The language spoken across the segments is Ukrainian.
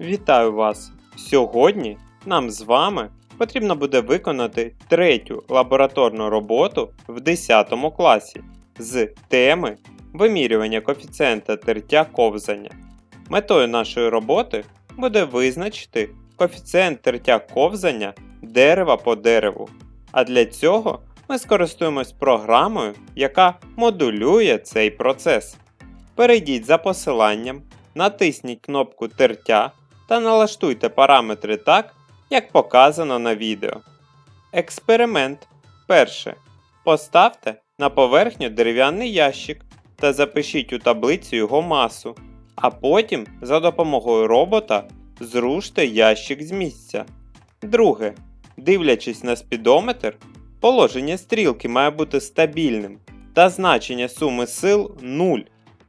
Вітаю вас! Сьогодні нам з вами потрібно буде виконати третю лабораторну роботу в 10 класі з теми вимірювання коефіцієнта тертя ковзання. Метою нашої роботи буде визначити коефіцієнт тертя ковзання дерева по дереву. А для цього ми скористуємось програмою, яка модулює цей процес. Перейдіть за посиланням, натисніть кнопку тертя та налаштуйте параметри так, як показано на відео. Експеримент. Перше. Поставте на поверхню дерев'яний ящик та запишіть у таблицю його масу, а потім за допомогою робота зруште ящик з місця. Друге. Дивлячись на спідометр, положення стрілки має бути стабільним та значення суми сил 0.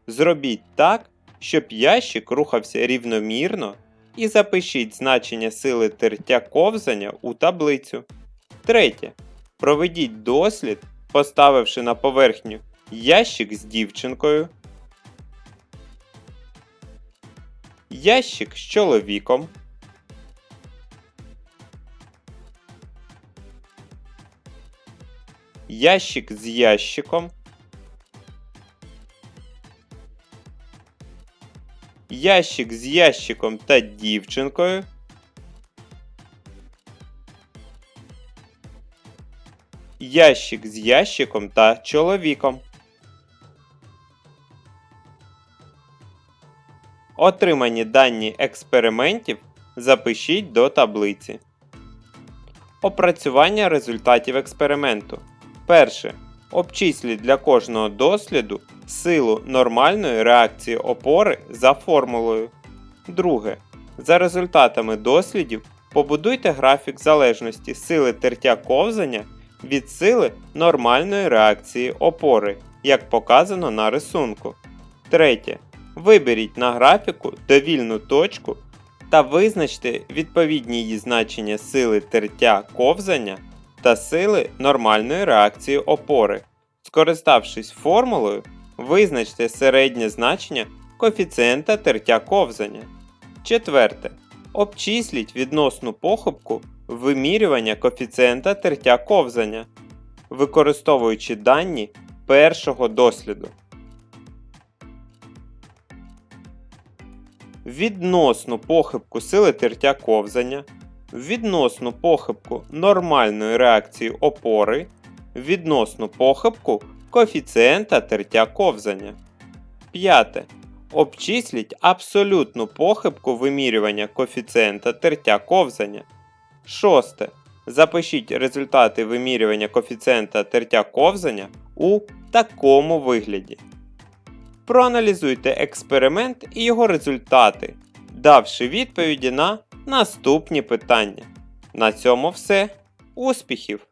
Зробіть так, щоб ящик рухався рівномірно і запишіть значення сили тертя ковзання у таблицю. Третє. Проведіть дослід, поставивши на поверхню ящик з дівчинкою, ящик з чоловіком, ящик з ящиком, ящик з ящиком та дівчинкою, ящик з ящиком та чоловіком. Отримані дані експериментів запишіть до таблиці. Опрацювання результатів експерименту. Перше. Обчисліть для кожного досліду силу нормальної реакції опори за формулою. Друге. За результатами дослідів побудуйте графік залежності сили тертя ковзання від сили нормальної реакції опори, як показано на рисунку. Третє. Виберіть на графіку довільну точку та визначте відповідні її значення сили тертя ковзання та сили нормальної реакції опори. Скориставшись формулою, визначте середнє значення коефіцієнта тертя ковзання. Четверте. Обчисліть відносну похибку вимірювання коефіцієнта тертя ковзання, використовуючи дані першого досліду. Відносну похибку сили тертя ковзання, відносну похибку нормальної реакції опори, відносну похибку коефіцієнта тертя ковзання. П'яте. Обчисліть абсолютну похибку вимірювання коефіцієнта тертя ковзання. Шосте. Запишіть результати вимірювання коефіцієнта тертя ковзання у такому вигляді. Проаналізуйте експеримент і його результати, давши відповіді на наступні питання. На цьому все. Успіхів!